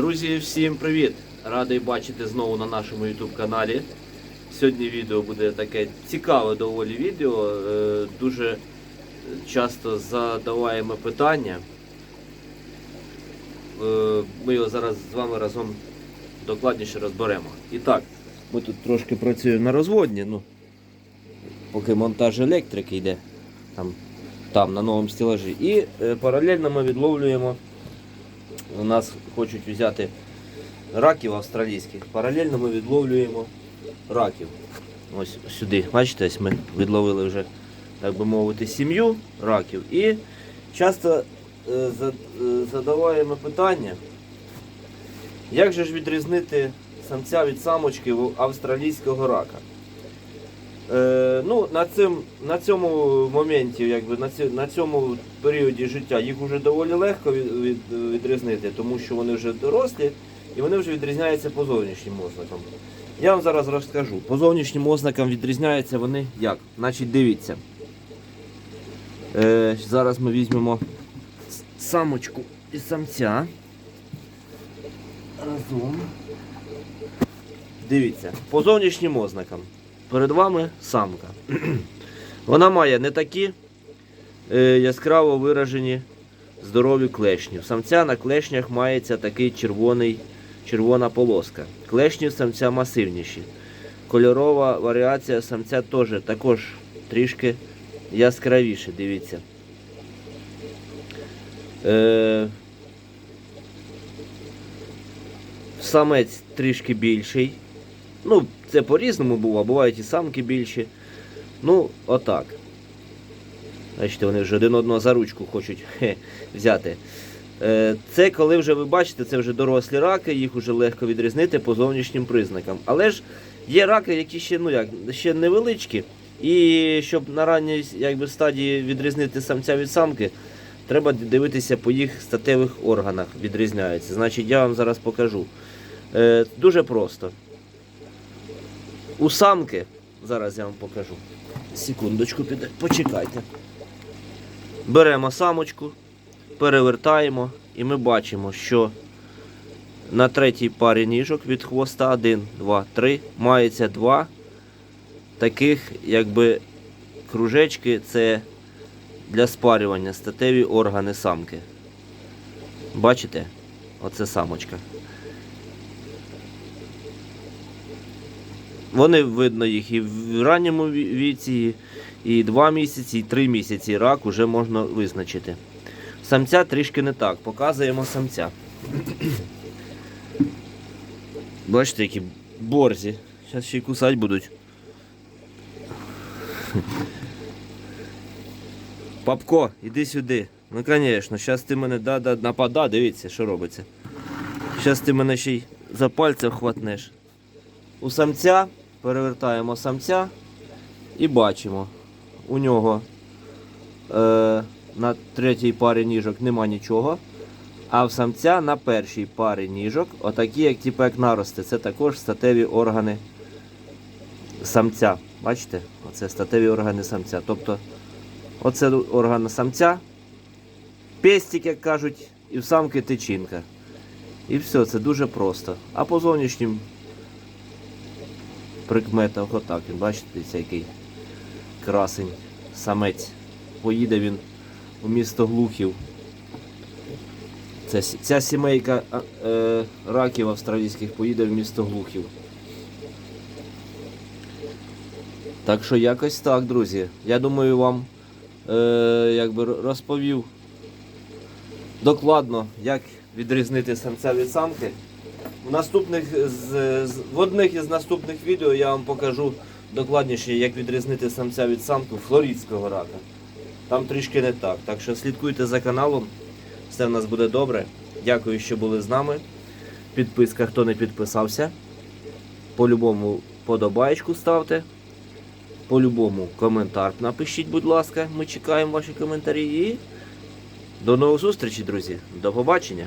Друзі, всім привіт! Радий бачити знову на нашому YouTube каналі. Сьогодні відео буде таке цікаве доволі відео. Е, Дуже часто задаваємо питання. Е, Ми його зараз з вами разом докладніше розберемо. І так, ми тут трошки працюємо на розводні, ну, поки монтаж електрики йде там, там на новому стелажі. І е, паралельно ми відловлюємо. У нас хочуть взяти раків австралійських. Паралельно ми відловлюємо раків. Ось сюди. Бачите, ось ми відловили вже, так би мовити, сім'ю раків. І часто е, е, задаваємо питання, як же ж відрізнити самця від самочки австралійського рака? Е, ну, на, цим, на цьому моменті, якби, на, ці, на цьому періоді життя їх вже доволі легко від, від, відрізнити, тому що вони вже дорослі і вони вже відрізняються по зовнішнім ознакам. Я вам зараз розкажу. По зовнішнім ознакам відрізняються вони як? Значить, дивіться. Е, зараз ми візьмемо самочку і самця. Разом. Дивіться, по зовнішнім ознакам. Перед вами самка. Вона має не такі е, яскраво виражені здорові клешні. У самця на клешнях мається такий червоний, червона полоска. Клешні в самця масивніші. Кольорова варіація самця теж також трішки яскравіше, дивіться. Е, самець трішки більший. Ну, це по-різному було, бувають і самки більші. Ну, отак. Бачите, вони вже один одного за ручку хочуть хе, взяти. Е, Це коли вже ви бачите, це вже дорослі раки, їх вже легко відрізнити по зовнішнім признакам. Але ж є раки, які ще, ну як, ще невеличкі. І щоб на ранній якби, стадії відрізнити самця від самки, треба дивитися по їх статевих органах, відрізняються. Значить, я вам зараз покажу. Е, Дуже просто. У самки, зараз я вам покажу. Секундочку, піде, почекайте. Беремо самочку, перевертаємо і ми бачимо, що на третій парі ніжок від хвоста 1, 2, 3 мається два таких, якби кружечки це для спарювання статеві органи самки. Бачите? Оце самочка. Вони видно їх і в ранньому віці, і 2 місяці, і 3 місяці рак вже можна визначити. Самця трішки не так. Показуємо самця. Бачите, які борзі. Зараз ще й кусати будуть. Папко, іди сюди. Ну, звісно, зараз ти мене да, да, напада, дивіться, що робиться. Зараз ти мене ще й за пальця хватнеш. У самця перевертаємо самця і бачимо, у нього е, на третій парі ніжок нема нічого. А в самця на першій парі ніжок, отакі, як як нарости, це також статеві органи самця. Бачите? Оце статеві органи самця. Тобто, оце орган самця, пестик, як кажуть, і в самки тичинка. І все, це дуже просто. А по зовнішнім прикметах отак. Він, бачите, дивіться, який красень самець. Поїде він у місто Глухів. Ця, ця сімейка е, раків австралійських поїде в місто Глухів. Так що якось так, друзі. Я думаю, вам е, якби розповів докладно, як відрізнити самця від самки. В наступних з, з- в одних із наступних відео я вам покажу докладніше, як відрізнити самця від самки флоридського рака. Там трішки не так. Так що слідкуйте за каналом. Все в нас буде добре. Дякую, що були з нами. Підписка, хто не підписався. По-любому подобаєчку ставте. По-любому коментар напишіть, будь ласка. Ми чекаємо ваші коментарі. І до нових зустрічей, друзі. До побачення.